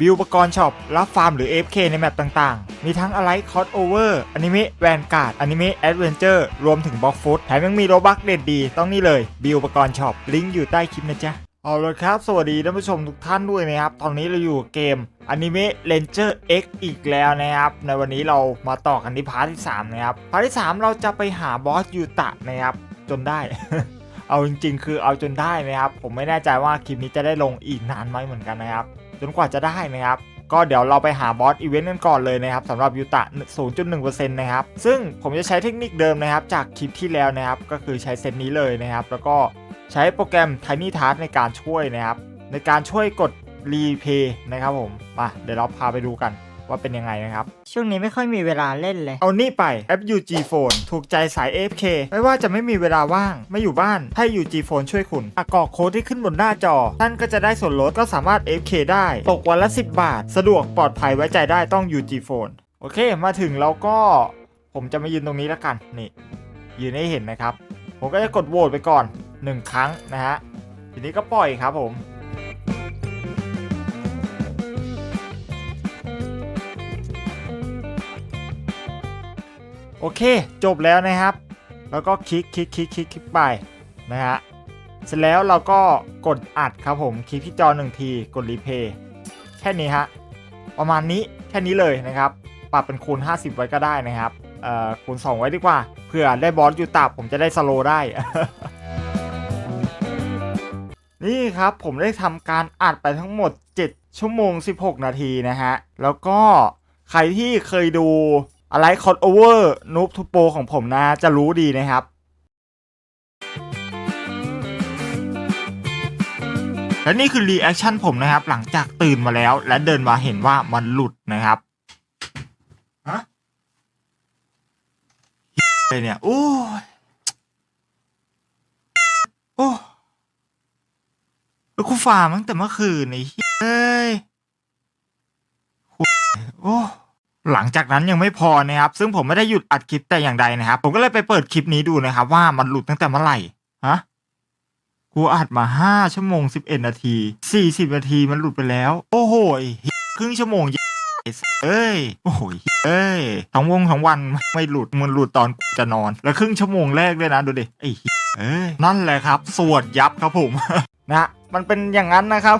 บิลปกรณ์ช็อปรับฟาร์มหรือ AFK ในแมปต่างๆ มีทั้งอะไรคอ s โอเวอร์อนิเมะแวนการ์ดอนิเมะแอดเวนเจอร์รวมถึงบล็อกฟุตแถมยังมีโรบักเด็ดดีต้องนี่เลย บิลปกรณ์ช็อปลิงก์อยู่ใต้คลิปนะจ๊ะเอาละครับ สวัสดีท่านผู้ชมทุกท่านด้วยนะครับ ตอนนี้เราอยู่เกมอนิเมะ Ranger X อีกแล้วนะครับ ในวันนี้เรามาต่อกันที่พาร์ทที่ 3 นะครับ พาร์ทที่ 3 เราจะไปหาบอสยูตะนะครับ จนได้ เอาจริงๆ คือเอาจนได้นะครับ ผมไม่แน่ใจว่าคลิปนี้จะได้ลงอีกนานไหมเหมือนกันนะครับ จนกว่าจะได้นะครับก็เดี๋ยวเราไปหาบอสอีเวนต์กันก่อนเลยนะครับสำหรับยูตะ 0.1%นะครับ ซึ่งผมจะใช้เทคนิคเดิมนะครับ จากคลิปที่แล้วนะครับ ก็คือใช้เซตนี้เลยนะครับ แล้วก็ใช้โปรแกรม Tiny Task ในการช่วยนะครับ ในการช่วยกดรีเพย์นะครับผมมาเดี๋ยวเราพาไปดูกัน ว่าเป็นยังไงนะครับ ช่วงนี้ไม่ค่อยมีเวลาเล่นเลย เอานี่ไปแอป UG Phone ถูกใจสาย AFK ไม่ว่าจะไม่มีเวลาว่าง ไม่อยู่บ้านให้ UG Phone ช่วยคุณอะกรอกโค้ดที่ขึ้นบนหน้าจอ ท่านก็จะได้ส่วนลดก็สามารถ AFK ได้ ตกวันละ 10 บาท สะดวกปลอดภัยไว้ใจได้ต้อง UG Phone โอเค มาถึงเราก็ ผมจะมายืนตรงนี้แล้วกันนี่ยืนให้เห็นนะครับ ผมก็จะกดโหวตไปก่อน 1 ครั้งนะฮะทีนี้ก็ปล่อยครับผม โอเค จบแล้วนะครับ แล้วก็คลิกคลิกคลิกคลิกคลิกไปนะฮะเสร็จแล้วเราก็กดอัดครับผมคลิกที่จอหนึ่งทีกดรีเพย์แค่นี้ฮะประมาณนี้แค่นี้เลยนะครับปรับเป็นคูณ 50 ไว้ก็ได้นะครับเอ่อคูณ 2 ไว้ดีกว่าเผื่อได้บอสอยู่ตับผมจะได้สโลได้ นี่ครับผมได้ทำการอัดไปทั้งหมด 7 ชั่วโมง 16 นาทีนะฮะแล้วก็ใครที่เคยดู อะไรคอ s โอเวอร์นูบทูโปของผมนะ จะรู้ดีนะครับ และนี่คือรีแอคชั่นผมนะครับ หลังจากตื่นมาแล้ว และเดินมาเห็นว่ามันหลุดนะครับฮะไปเนี่ยโอ้ยโอ้แล้วกูฝ่ามาตั้งแต่เมื่อคืนไอ้เอ้ยโอ้ หลังจากนั้นยังไม่พอนะครับ ซึ่งผมไม่ได้หยุดอัดคลิปแต่อย่างใดนะครับ ผมก็เลยไปเปิดคลิปนี้ดูนะครับ ว่ามันหลุดตั้งแต่เมื่อไหร่ฮะกูอัดมาห้าชั่วโมงสิบเอ็ดนาทีสี่สิบนาทีมันหลุดไปแล้ว โอ้โหครึ่งชั่วโมงเอ้ย โอ้โหยเอ้ยทั้งวงทั้งวันไม่หลุดมันหลุดตอนจะนอน แล้วครึ่งชั่วโมงแรกด้วยนะดูดิไอ้เอ้ยนั่นแหละครับ สวดยับครับผมนะมันเป็นอย่างนั้นนะครับ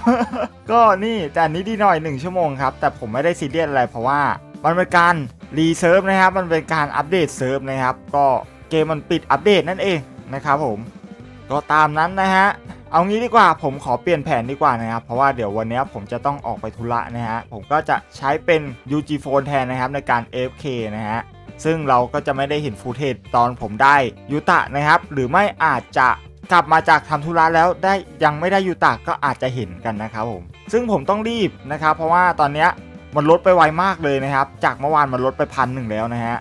ก็นี่แต่นี้ดีหน่อยหนึ่งชั่วโมงครับ แต่ผมไม่ได้ซีเรียสอะไรเพราะว่า มันเป็นการรีเซิร์ฟนะครับ มันเป็นการอัปเดตเซิร์ฟนะครับ ก็เกมมันปิดอัปเดตนั่นเองนะครับผมก็ตามนั้นนะฮะ เอางี้ดีกว่าผมขอเปลี่ยนแผนดีกว่านะครับ เพราะว่าเดี๋ยววันนี้ผมจะต้องออกไปธุระนะฮะ ผมก็จะใช้เป็น UG Phone แทนนะครับในการ FK นะฮะ ซึ่งเราก็จะไม่ได้เห็นฟูเทจตอนผมได้ยูตะนะครับ หรือไม่อาจจะกลับมาจากทำธุระแล้วได้ยังไม่ได้ยูตะก็อาจจะเห็นกันนะครับผม ซึ่งผมต้องรีบนะครับ เพราะว่าตอนเนี้ย มันลดไปไวมากเลยนะครับ จากเมื่อวานมันลดไปพันหนึ่งแล้วนะฮะ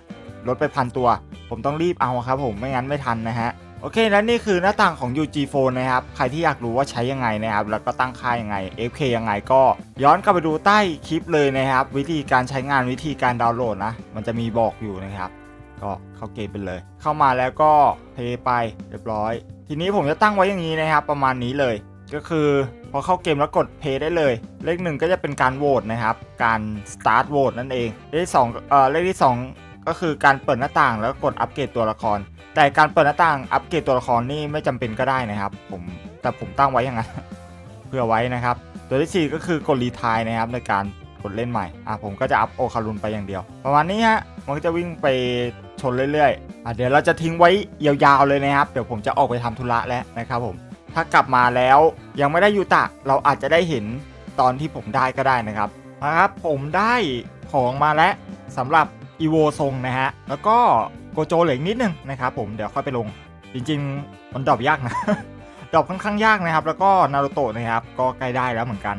ลดไปพันตัว ผมต้องรีบเอาครับผม ไม่งั้นไม่ทันนะฮะ โอเค และนี่คือหน้าต่างของ UG Phone นะครับ ใครที่อยากรู้ว่าใช้ยังไงนะครับ แล้วก็ตั้งค่ายังไง FK ยังไงก็ ย้อนกลับไปดูใต้คลิปเลยนะครับ วิธีการใช้งานวิธีการดาวน์โหลดนะ มันจะมีบอกอยู่นะครับ ก็เข้าเกมไปเลย เข้ามาแล้วก็เพย์ไปเรียบร้อย ทีนี้ผมจะตั้งไว้อย่างนี้นะครับ ประมาณนี้เลย ก็คือ อเข้าเกมแล้วกดเพย์ได้เลย เลขหนึ่งก็จะเป็นการโหวตนะครับ การ start vote นั่นเอง เลขที่สองเอ่อเลขที่สองก็คือการเปิดหน้าต่างแล้วกดอัปเกรดตัวละคร แต่การเปิดหน้าต่างอัปเกรดตัวละครนี่ไม่จำเป็นก็ได้นะครับ ผมแต่ผมตั้งไว้อย่างนั้นเพื่อไว้นะครับ ตัวที่ 4 ก็คือกดรีทายนะครับในการกดเล่นใหม่อะผมก็จะอัพโอคารุนไปอย่างเดียว ประมาณนี้ฮะมันก็จะวิ่งไปชนเรื่อยๆอะเดี๋ยวเราจะทิ้งไว้ยาวๆเลยนะครับ เดี๋ยวผมจะออกไปทำธุระแล้วนะครับผม ถ้ากลับมาแล้วยังไม่ได้ยูตะเราอาจจะได้เห็นตอนที่ผมได้ก็ได้นะครับนะครับผมได้ของมาแล้วสำหรับอีโวทรงนะฮะ แล้วก็โกโจเหลืออีกนิดนึงนะครับผมเดี๋ยวค่อยไปลง จริงๆ มันดรอปยากนะดรอปค่อนข้างยากนะครับ แล้วก็นารูโตะนะครับ ก็ใกล้ได้แล้วเหมือนกัน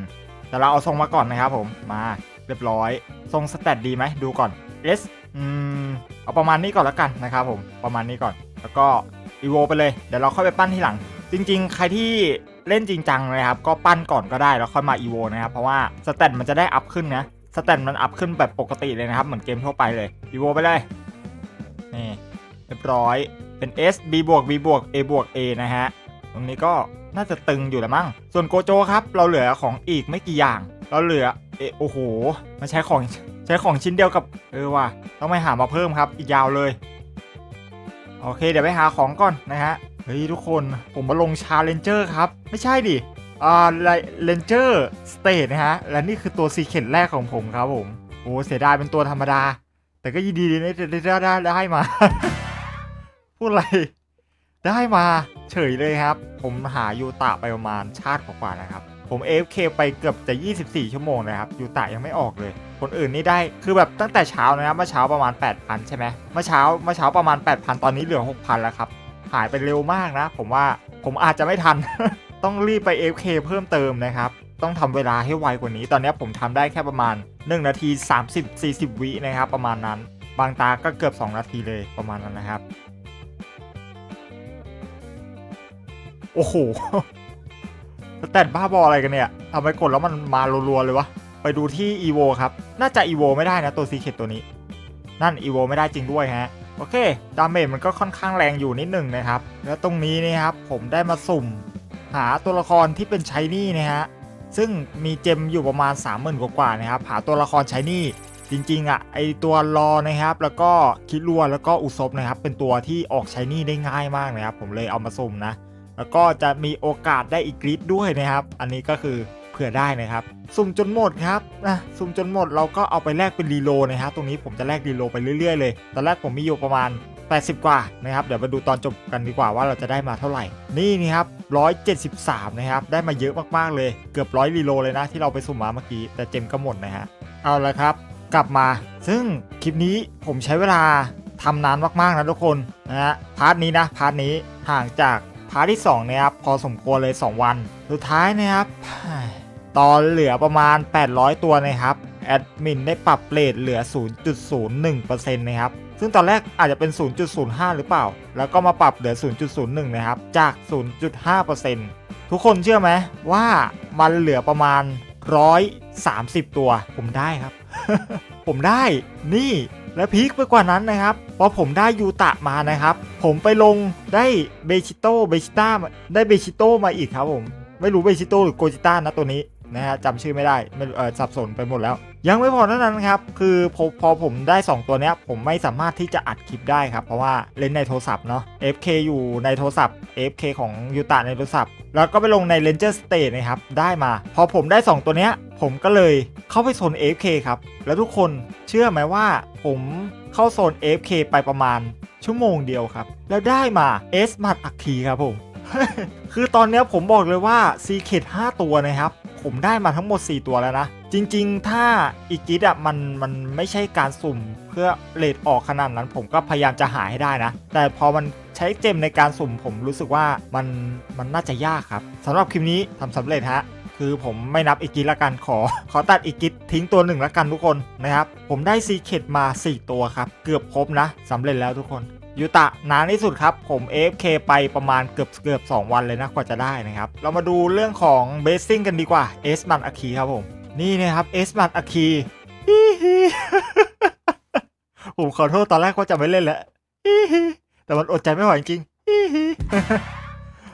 แต่เราเอาทรงมาก่อนนะครับผมมาเรียบร้อย ทรงสแตทดีไหมดูก่อน S อืมเอาประมาณนี้ก่อนแล้วกันนะครับผมประมาณนี้ก่อน แล้วก็อีโวไปเลยเดี๋ยวเราค่อยไปปั้นที่หลัง จริง ๆ ใครที่เล่นจริงจังนะครับ ก็ปั้นก่อนก็ได้แล้วค่อยมาอีโวนะครับ เพราะว่าสแตทมันจะได้อัพขึ้นนะสแตทมันอัพขึ้นแบบปกติเลยนะครับ เหมือนเกมทั่วไปเลยอีโวไปเลย นี่เรียบร้อย เป็น S B บวก B บวก A บวก A นะฮะ ตรงนี้ก็น่าจะตึงอยู่แล้วมั้ง ส่วนโกโจครับ เราเหลือของอีกไม่กี่อย่าง เราเหลือ เอโอ้โห มาใช้ของใช้ของชิ้นเดียวกับ เออว่ะ ต้องไปหามาเพิ่มครับ อีกยาวเลย โอเค เดี๋ยวไปหาของก่อนนะฮะ เฮ้ยทุกคนผมมาลงชาเลนเจอร์ครับ ไม่ใช่ดิอ่าเลนเจอร์สเตทนะฮะ และนี่คือตัวซีเค t แรกของผมครับผมโอ้เสียดายเป็นตัวธรรมดา แต่ก็ยินดีนะได้ได้ได้ได้มา พูดอะไร ได้มาเฉยเลยครับ ผมหายูตะไปประมาณชาติกว่าๆนะครับ ผม AFK ไปเกือบจะ 24 ชั่วโมงนะครับยูตะยังไม่ออกเลย คนอื่นนี่ได้คือแบบตั้งแต่เช้านะครับเมื่อเช้าประมาณ 8,000 ใช่ไหมเมื่อเช้าเมื่อเช้าประมาณ 8,000 ตอนนี้เหลือ 6,000 แล้วครับ หายไปเร็วมากนะ ผมว่าผมอาจจะไม่ทัน ต้องรีบไป AFK เพิ่มเติมนะครับ ต้องทำเวลาให้ไวกว่านี้ ตอนนี้ผมทำได้แค่ประมาณ 1 นาที 30-40 วินะครับ ประมาณนั้น บางตาก็เกือบ 2 นาทีเลยประมาณนั้นนะครับ โอ้โหสแตทบ้าบออะไรกันเนี่ยทำไมกดแล้วมันมารัวๆเลยวะ ไปดูที่ EVO ครับ น่าจะ EVO ไม่ได้นะตัว Secret ตัวนี้ นั่น EVO ไม่ได้จริงด้วยฮะ โอเค ดาเมจมันก็ค่อนข้างแรงอยู่นิดหนึ่งนะครับ แล้วตรงนี้นี่ครับผมได้มาสุ่ม หาตัวละครที่เป็นชายนี่นะฮะ ซึ่งมีเจมอยู่ประมาณ 30,000 กว่าๆนะครับ หาตัวละครชายนี่จริงๆอะไอตัวรอนะครับ แล้วก็คิดรัวแล้วก็อุซบนะครับ เป็นตัวที่ออกชายนี่ได้ง่ายมากนะครับ ผมเลยเอามาสุ่มนะ แล้วก็จะมีโอกาสได้อีกกรีดด้วยนะครับ อันนี้ก็คือ ผื่อได้นะครับ สุ่มจนหมดครับนะสุ่มจนหมดเราก็เอาไปแลกเป็นรีโลนะครับตรงนี้ผมจะแลกรีโลไปเรื่อยๆเลยตอนแรกผมมีอยู่ประมาณ 80 กว่านะครับเดี๋ยวมาดูตอนจบกันดีกว่าว่าเราจะได้มาเท่าไหร่ นี่นี่ครับ 173 นะครับ ได้มาเยอะมากๆเลยเกือบร้อยรีโลเลยนะที่เราไปสุ่มมาเมื่อกี้แต่เจมก็หมดนะฮะเอาละครับ กลับมา ซึ่งคลิปนี้ผมใช้เวลาทำนานมากๆนะทุกคนนะฮะพาร์ทนี้นะพาร์ทนี้ห่างจากพาร์ทที่2นะครับพอสมควรเลย 2 วัน สุดท้ายนะครับ ตอนเหลือประมาณ 800 ตัวนะครับ แอดมินได้ปรับเรทเหลือ 0.01%นะครับ ซึ่งตอนแรกอาจจะเป็น 0.05 หรือเปล่า แล้วก็มาปรับเหลือ 0.01 นะครับ จาก 0.5%ทุกคนเชื่อไหมว่ามันเหลือประมาณ 130 ตัว ผมได้ครับ ผมได้ นี่และพีคไปกว่านั้นนะครับ พอผมได้ยูตะมานะครับ ผมไปลงได้เบชิโตเบชิต้าได้เบชิโตมาอีกครับผม ไม่รู้เบชิโตหรือโกจิต้านะตัวนี้ นะฮะจำชื่อไม่ได้ไม่เออสับสนไปหมดแล้ว ยังไม่พอเท่านั้นครับ คือพอพอผมได้ 2 ตัวเนี้ยผมไม่สามารถที่จะอัดคลิปได้ครับ เพราะว่าเล่นในโทรศัพท์เนาะ FK อยู่ในโทรศัพท์ FK ของยูตะในโทรศัพท์ แล้วก็ไปลงใน Ranger State นะครับ ได้มา พอผมได้ 2 ตัวเนี้ยผมก็เลยเข้าไปโซน fk ครับ แล้วทุกคนเชื่อไหมว่าผมเข้าโซน fk ไปประมาณชั่วโมงเดียวครับ แล้วได้มาเอสมัดอักคีครับผมคือตอนนี้ผมบอกเลยว่า Secret 5ตัวนะครับ ผมได้มาทั้งหมด 4 ตัวแล้วนะ จริงๆ ถ้าอีกิดอะมันมันไม่ใช่การสุ่มเพื่อเลดออกขนาดนั้น ผมก็พยายามจะหาให้ได้นะ แต่พอมันใช้เจมในการสุ่มผมรู้สึกว่ามันมันน่าจะยากครับสำหรับคลิปนี้ทำสำเร็จฮะคือผมไม่นับอีกิดละกันขอ ขอตัดอีกิทิ้งตัวหนึ่งละกันทุกคนนะครับ ผมได้ซีเคดมา 4 ตัวครับ เกือบครบนะสำเร็จแล้วทุกคน ยูตะนานที่สุดครับ ผม AFK ไปประมาณเกือบเกือบ2วันเลยนะกว่าจะได้นะครับ เรามาดูเรื่องของเบสซิ่งกันดีกว่าเอสมันอาคีครับผม นี่นะครับเอสมันอาคีผมขอโทษตอนแรกว่าจะไม่เล่นแล้วแต่มันอดใจไม่ไหวจริง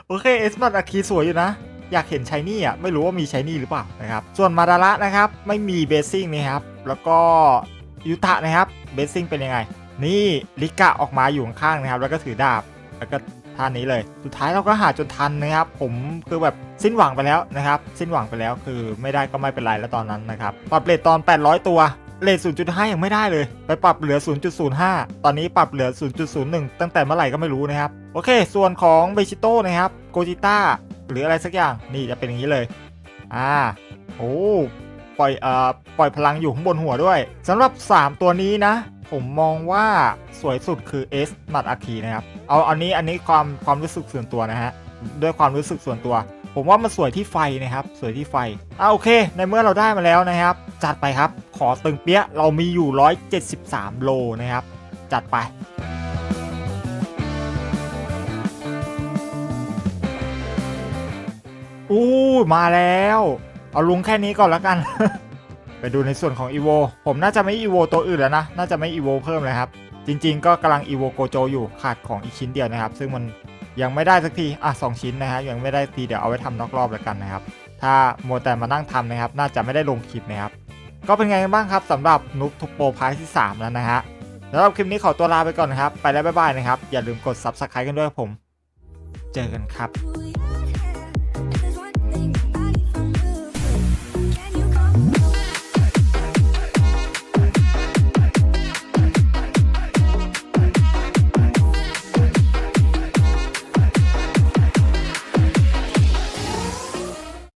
โอเคเอสมันอาคีสวยอยู่นะอยากเห็นชายนี่อะไม่รู้ว่ามีชายนี่หรือเปล่านะครับ ส่วนมาดาระนะครับ ไม่มีเบสซิ่งนะครับ แล้วก็ยูตะนะครับเบสซิ่งเป็นยังไง นี่ลิกะออกมาอยู่ข้างๆนะครับ แล้วก็ถือดาบแล้วก็ท่านี้เลย สุดท้ายเราก็หาจนทันนะครับ ผมคือแบบสิ้นหวังไปแล้วนะครับ สิ้นหวังไปแล้วคือไม่ได้ก็ไม่เป็นไรแล้วตอนนั้นนะครับปรับเรทตอน 800 ตัวเรท0.5 ยังไม่ได้เลย ไปปรับเหลือ 0.05 ตอนนี้ปรับเหลือ 0.01 ตั้งแต่เมื่อไหร่ก็ไม่รู้นะครับ โอเค ส่วนของเบชิโต้นะครับโกจิต้าหรืออะไรสักอย่างนี่จะเป็นอย่างนี้เลย อ่าโอ้ปล่อยเอ่อปล่อยพลังอยู่ข้างบนหัวด้วยสำหรับ 3 ตัวนี้นะ ผมมองว่าสวยสุดคือ S มัดอาคีนะครับเอาอันนี้อันนี้ความความรู้สึกส่วนตัวนะฮะด้วยความรู้สึกส่วนตัว ผมว่ามันสวยที่ไฟนะครับ สวยที่ไฟอ่าโอเค ในเมื่อเราได้มาแล้วนะครับ จัดไปครับ ขอตึงเปี้ยะเรามีอยู่ 173 โลนะครับ จัดไปอู้มาแล้ว เอาลุงแค่นี้ก่อนล้วกัน ไปดูในส่วนของ EVO ผมน่าจะไม่ EVO ตัวอื่นแล้วนะ น่าจะไม่ EVO เพิ่มเลยครับ จริง ๆ ก็กำลัง EVO โกโจอยู่ขาดของอีกชิ้นเดียวนะครับ ซึ่งมันยังไม่ได้สักที อะสองชิ้นนะฮะยังไม่ได้ทีเดี๋ยวเอาไว้ทำนอกรอบแล้วกันนะครับ ถ้าโมแต่มานั่งทำนะครับ น่าจะไม่ได้ลงคลิปนะครับ ก็เป็นไงกันบ้างครับสำหรับนุ๊กทุกโปรพาร์ทที่ 3 แล้วนะฮะสำหรับคลิปนี้ขอตัวลาไปก่อนนะครับ ไปแล้วบ๊ายบายนะครับ อย่าลืมกด Subscribe กันด้วยผม เจอกันครับ